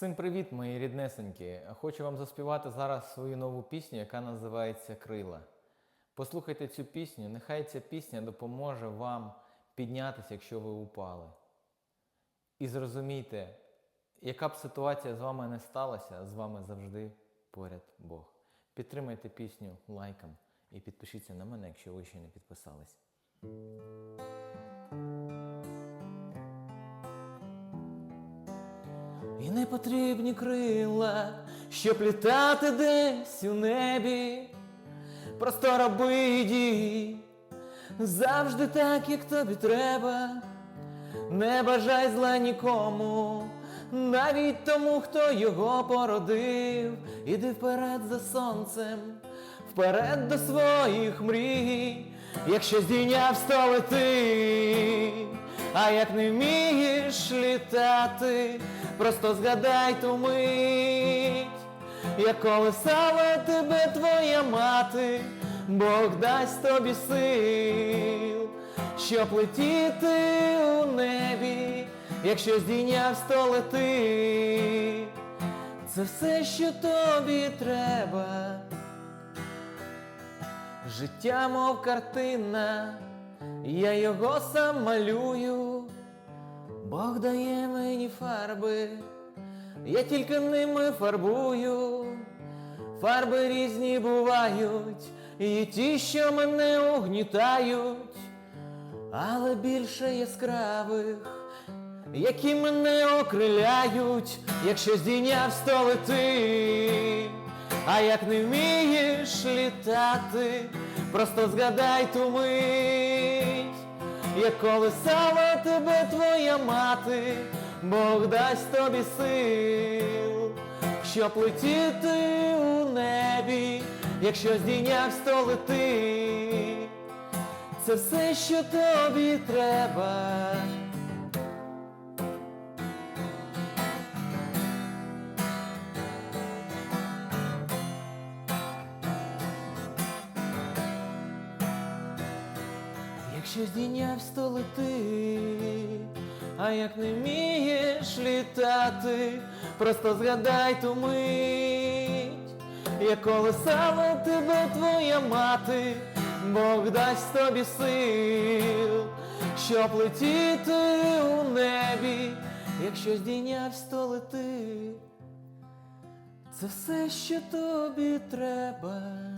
Всім привіт, мої ріднесенькі! Хочу вам заспівати зараз свою нову пісню, яка називається Крила. Послухайте цю пісню, нехай ця пісня допоможе вам піднятися, якщо ви упали. І зрозумійте, яка б ситуація з вами не сталася, з вами завжди поряд Бог. Підтримайте пісню лайком і підпишіться на мене, якщо ви ще не підписались. І не потрібні крила, щоб літати десь у небі. Просто роби і завжди так, як тобі треба. Не бажай зла нікому, навіть тому, хто його породив. Іди вперед за сонцем, вперед до своїх мрій, якщо здійняв то лети, а як не вмієш літати, просто згадай ту мить, як колесала тебе твоя мати, Бог дасть тобі сил, щоб летіти у небі, якщо здійняв сто лети, це все, що тобі треба. Життя, мов картина, я його сам малюю, Бог дає мені фарби, я тільки ними фарбую. Фарби різні бувають, і ті, що мене угнітають, але більше яскравих, які мене окриляють, якщо здійняв сто лети, а як не вмієш літати, просто згадай ту мить, як колесала тебе твоя мати, Бог дасть тобі сил, щоб летіти у небі, якщо здійняв сто лети, це все, що тобі треба. Якщо здійняв сто лети, а як не вмієш літати, просто згадай ту мить, як колесала тебе твоя мати, Бог дасть тобі сил, щоб летіти у небі, якщо здійняв сто лети, це все, що тобі треба.